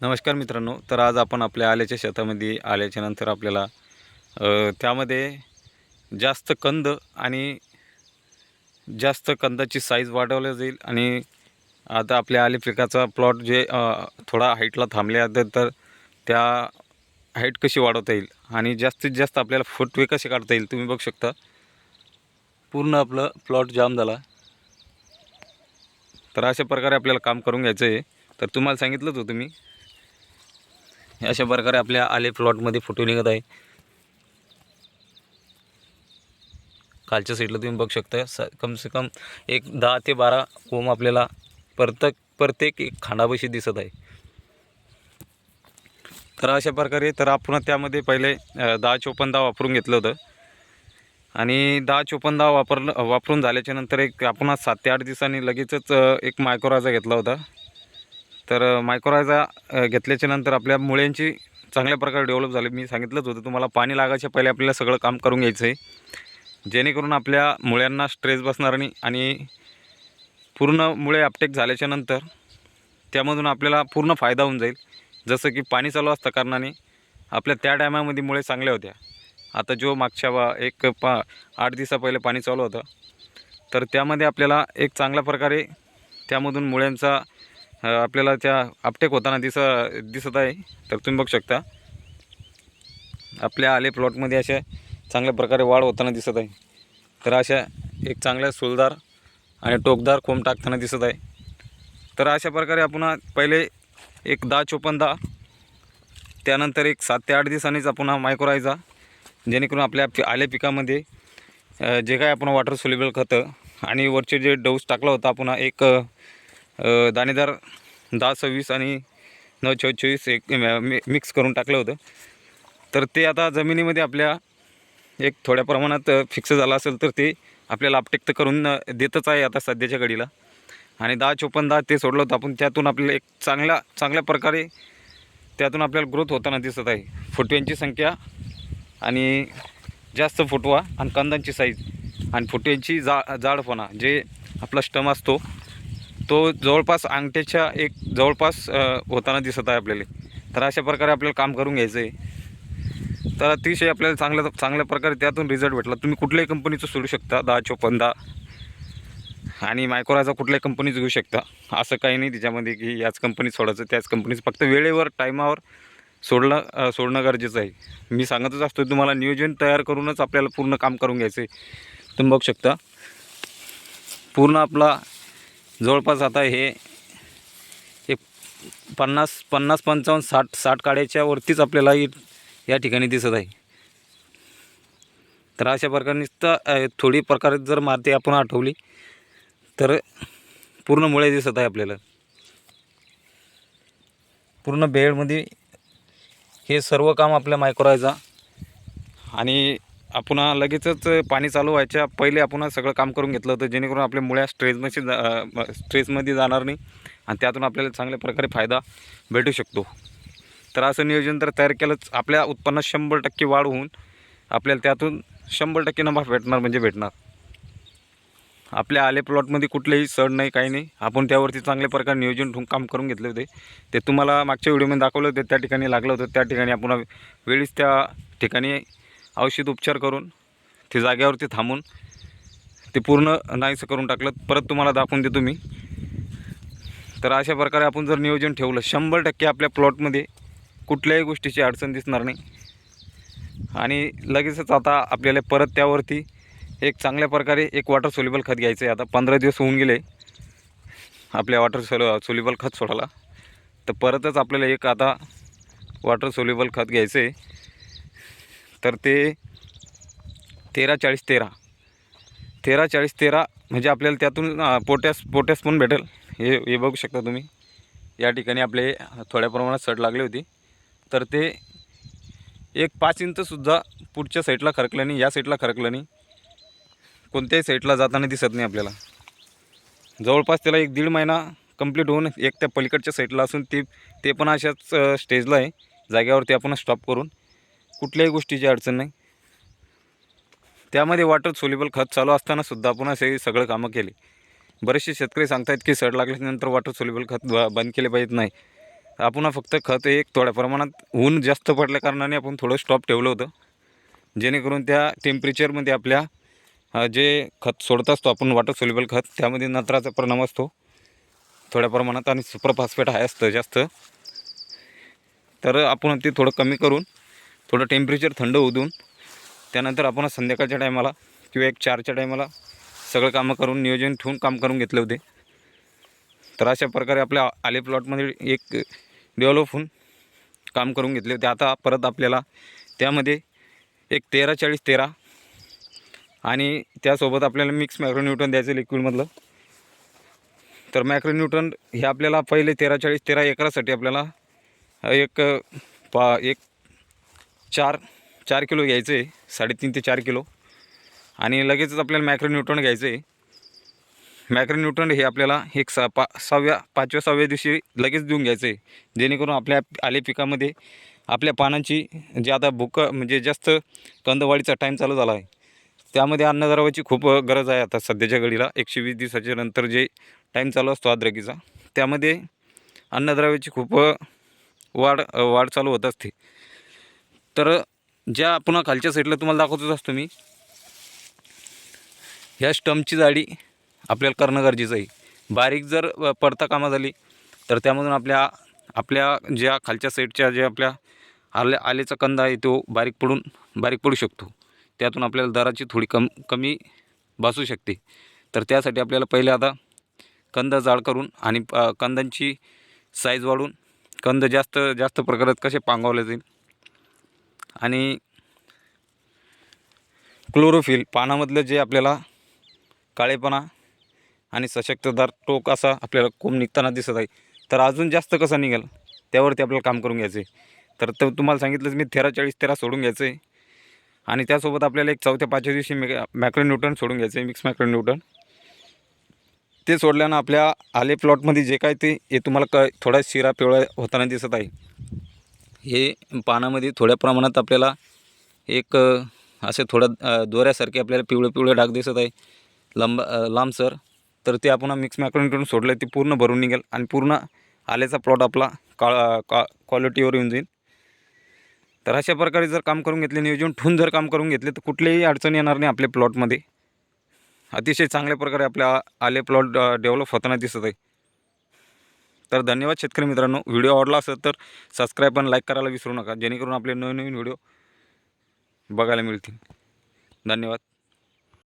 नमस्कार मित्रांनो तर आज आपण आपल्या आल्याच्या शेतामध्ये आल्याच्यानंतर आपल्याला त्यामध्ये जास्त कंद आणि जास्त कंदाची साईज वाढवल्या जाईल आणि आता आपल्या आले पिकाचा प्लॉट जे थोडा हाईटला थांबले तर त्या हाईट कशी वाढवता येईल आणि जास्तीत जास्त आपल्याला फुटवे कसे काढता येईल तुम्ही बघू शकता. पूर्ण आपलं प्लॉट जाम झाला. तर अशा प्रकारे आपल्याला काम करून घ्यायचं आहे तर तुम्हाला सांगितलंच होतं मी अशा प्रकारे आपल्या आले प्लॉटमध्ये फोटो निघत आहे. खालच्या साईडला तुम्ही बघू शकता स कम से कम एक दहा ते बारा कोंब आपल्याला प्रत्येक प्रत्येक एक खांडापाशी दिसत आहे. तर अशा प्रकारे तर आपण त्यामध्ये पहिले दहा चोपन्न दहा वापरून घेतलं होतं. आणि दहा चोपन्न दहा वापरलं वापरून झाल्याच्यानंतर एक आपण सात ते आठ दिवसांनी लगेचच एक मायक्रोराजा घेतला होता. तर मायक्रोरायझा घेतल्याच्या नंतर आपल्या मुळ्यांची चांगल्या प्रकारे डेव्हलप झाली. मी सांगितलंच होतं तुम्हाला पाणी लागायच्या पहिले आपल्याला सगळं काम करून घ्यायचं आहे जेणेकरून आपल्या मुळ्यांना स्ट्रेस बसणार नाही आणि पूर्ण मुळे अपटेक झाल्याच्यानंतर त्यामधून आपल्याला पूर्ण फायदा होऊन जाईल. जसं की पाणी चालू असतं कारणाने आपल्या त्या टायमामध्ये मुळे चांगल्या होत्या. आता जो मागच्या बा एक पा आठ दिवसा पहिले पाणी चालू होतं तर त्यामध्ये आपल्याला एक चांगल्या प्रकारे त्यामधून मुळ्यांचा आपल्याला त्या आपटेक होताना दिस दिसत आहे. तर तुम्ही बघू शकता. आपल्या आले प्लॉटमध्ये अशा चांगल्या प्रकारे वाढ होताना दिसत आहे. तर अशा एक चांगल्या सुलदार आणि टोकदार कोंब टाकताना दिसत आहे. तर अशा प्रकारे आपण पहिले एक दहा चोपन्न दहा त्यानंतर एक सात ते आठ दिवसांनीच आपण हा जेणेकरून आपल्या आल्या पिकामध्ये जे काय आपण वॉटर सोल्युबल खतं आणि वरचे जे डोस टाकला होता आपण एक दाणेदार दहा सव्वीस आणि नऊ चौ चोवीस एक मिक्स करून टाकलं होतं. तर ते आता जमिनीमध्ये आपल्या एक थोड्या प्रमाणात फिक्स झालं असेल तर ते आपल्याला अपटेक करून देतच आहे आता सध्याच्या घडीला. आणि दहा चोपन्न दहा ते सोडलं होतं. आपण त्यातून आपल्याला एक चांगल्या चांगल्या प्रकारे त्यातून आपल्याला ग्रोथ होताना दिसत आहे. फुटव्यांची संख्या आणि जास्त फुटवा आणि कंदांची साईज आणि फुटव्यांची जा जाडपणा जे आपला स्टम असतो तो जवळपास अंगठ्याच्या एक जवळपास होताना दिसत आहे आपल्याला. तर अशा प्रकारे आपल्याला काम करून घ्यायचं आहे तर अतिशय आपल्याला चांगल्या चांगल्या प्रकारे त्यातून रिझल्ट भेटला. तुम्ही कुठल्याही कंपनीचं सोडू शकता. दहा चोपन्न दहा आणि मायक्रोराचा कुठल्याही कंपनीचं घेऊ शकता. असं काही नाही त्याच्यामध्ये की याच कंपनीत सोडायचं त्याच कंपनीचं फक्त वेळेवर टायमावर सोडणं सोडणं गरजेचं आहे. मी सांगतच असतो तुम्हाला नियोजन तयार करूनच आपल्याला पूर्ण काम करून घ्यायचं आहे तुम्ही बघू शकता. पूर्ण आपला जवळपास आता हे एक पन्नास पन्नास पंचावन्न साठ साठ काड्याच्या वरतीच आपल्याला या ठिकाणी दिसत आहे. तर अशा प्रकारे तर थोडी प्रकारे जर माती आपण आठवली तर पूर्ण मुळे दिसत आहे आपल्याला. पूर्ण बेडमध्ये हे सर्व काम आपल्या मायक्रोयचा आणि आपण लगेचच पाणी चालू व्हायच्या पहिले आपण सगळं काम करून घेतलं होतं जेणेकरून आपल्या मुळ्या स्ट्रेसमध्ये जा स्ट्रेसमध्ये जाणार नाही आणि त्यातून आपल्याला चांगल्या प्रकारे फायदा भेटू शकतो. तर असं नियोजन तर तयार केलंच. आपल्या उत्पन्नात शंभर टक्के वाढ होऊन आपल्याला त्यातून शंभर टक्के नफा भेटणार म्हणजे भेटणार. आपल्या आले प्लॉटमध्ये कुठलेही सड नाही काही नाही. आपण त्यावरती चांगल्या प्रकारे नियोजन ठेवून काम करून घेतले होते. ते तुम्हाला मागच्या व्हिडिओमध्ये दाखवलं होतं त्या ठिकाणी लागलं होतं. त्या ठिकाणी आपण वेळीच त्या ठिकाणी औषध उपचार करून ते जाग्यावरती थांबून ते पूर्ण नाहीसं करून टाकलं. परत तुम्हाला दाखवून देतो मी. तर अशा प्रकारे आपण जर नियोजन ठेवलं शंभर टक्के आपल्या प्लॉटमध्ये कुठल्याही गोष्टीची अडचण दिसणार नाही. आणि लगेचच आता आपल्याला परत त्यावरती एक चांगल्या प्रकारे एक वॉटर सोल्युबल खत घ्यायचं आहे. आता पंधरा दिवस होऊन गेले आपल्या वॉटर सोल सोल्युबल खत सोडायला. तर परतच आपल्याला एक आता वॉटर सोल्युबल खत घ्यायचं आहे. तर ते तेरा चाळीस तेरा. तेरा चाळीस तेरा म्हणजे आपल्याला त्यातून पोटॅस पोटॅस पण भेटेल. हे हे बघू शकता तुम्ही. या ठिकाणी आपले थोड्या प्रमाणात सड लागली होती. तर ते एक पाच इंचसुद्धा पुढच्या साईडला खरकलं नाही या साईडला खरकलं नाही. कोणत्याही साईडला जाताना दिसत नाही आपल्याला. जवळपास त्याला एक दीड महिना कंप्लीट होऊन एक त्या पलीकडच्या साईडला असून ते ते पण अशाच स्टेजला आहे. जाग्यावरती आपण स्टॉप करून कुठल्याही गोष्टीची अडचण नाही. त्यामध्ये वॉटर सोल्युबल खत चालू असताना सुद्धा आपण असे सगळं कामं केली. बरेचसे शेतकरी सांगतायत की सड लागल्यानंतर वॉटर सोल्युबल खत बंद केले पाहिजेत नाही. आपण फक्त खत एक थोड्या प्रमाणात ऊन जास्त पडल्या कारणाने आपण थोडं स्टॉप ठेवलं होतं. जेणेकरून त्या टेम्परेचरमध्ये आपल्या जे खत सोडत असतो आपण वॉटर सोल्युबल खत त्यामध्ये नत्राचा परिणाम असतो. थोड्या प्रमाणात आणि सुपरफॉस्फेट हाय आहे असतं जास्त. तर आपण ते थोडं कमी करून थोडं टेम्परेचर थंड होऊ देऊन त्यानंतर आपण संध्याकाळच्या टायमाला किंवा एक चारच्या टायमाला सगळं कामं करून नियोजन ठेवून काम करून घेतले होते. तर अशा प्रकारे आपल्या आले प्लॉटमध्ये एक डेव्हलप होऊन काम करून घेतले होते. आता परत आपल्याला त्यामध्ये एक तेरा चाळीस तेरा आणि त्यासोबत आपल्याला मिक्स मॅक्रोन्यूटन द्यायचं लिक्विडमधलं तर मॅक्रोन्यूटन हे आपल्याला पहिले तेरा चाळीस तेरा एकरासाठी आपल्याला एक पा एक चार चार किलो घ्यायचं आहे साडेतीन ते चार किलो. आणि लगेचच आपल्याला मॅक्रोन्यूट्रॉन घ्यायचं आहे. मॅक्रोन्यूट्रॉन हे आपल्याला एक सा पा सहाव्या पाचव्या सहाव्या दिवशी लगेच देऊन घ्यायचं आहे. जेणेकरून आपल्या आले पिकामध्ये आपल्या पानांची जे आता भूक म्हणजे जास्त कंदवाळीचा टाईम चालू झाला आहे त्यामध्ये अन्नद्रव्याची खूप गरज आहे आता सध्याच्या घडीला. एकशे वीस दिवसाच्या नंतर जे टाईम चालू असतो अद्रकीचा त्यामध्ये अन्नद्रव्याची खूप वाढ वाढ चालू होत असते. तर ज्या पुन्हा खालच्या साईडला तुम्हाला दाखवतच असतो मी. ह्या स्टम्पची जाडी आपल्याला करणं गरजेचं आहे. बारीक जर पडता कामा झाली तर त्यामधून आपल्या आपल्या ज्या खालच्या साईडच्या ज्या आपल्या आले आलेचा कंदा आहे तो बारीक पडून बारीक पडू शकतो. त्यातून आपल्याला दराची थोडी कम कमी बसू शकते. तर त्यासाठी आपल्याला पहिले आता कंद जाड करून आणि कंदांची साईज वाढून कंद जास्त जास्त प्रकारात कसे पांगवले जाईल आणि क्लोरोफिल पानामधलं जे आपल्याला काळेपणा आणि सशक्तदार टोक असा आपल्याला कोंब निघताना दिसत आहे तर अजून जास्त कसा निघेल त्यावरती आपल्याला काम करून घ्यायचं आहे तर तुम्हाला सांगितलंच मी तेरा चाळीस तेरा सोडून घ्यायचं आहे आणि त्यासोबत आपल्याला एक चौथ्या पाचव्या दिवशी मॅ मॅक्रोन्यूटन सोडून घ्यायचं आहे मिक्स मॅक्रोन्यूटन. ते सोडल्यानं आपल्या आले प्लॉटमध्ये जे काय ते हे तुम्हाला क थोडा शिरा पिवळा होताना दिसत आहे. हे पानामध्ये थोड्या प्रमाणात आपल्याला एक असे थोडं दोऱ्यासारखे आपल्याला पिवळे पिवळे डाग दिसत आहे. लंब लांबसर तर ते आपण मिक्स मॅक्रोन्यूटन सोडलं ते पूर्ण भरून निघेल आणि पूर्ण आल्याचा प्लॉट आपला का का क्वालिटीवर येऊन जाईल. तर अशा प्रकारे जर काम करून घेतले नियोजन ठून जर काम करून घेतले तर कुठलीही अडचण येणार नाही आपल्या प्लॉटमध्ये अतिशय चांगल्या प्रकारे आपल्या आले प्लॉट डेव्हलप होताना दिसत आहे. तर धन्यवाद शेतकरी मित्रांनो. व्हिडिओ आवडला असेल तर सबस्क्राईब आणि लाईक करायला विसरू नका. जेणेकरून आपले नवीन नवीन व्हिडिओ बघायला मिळतील. धन्यवाद.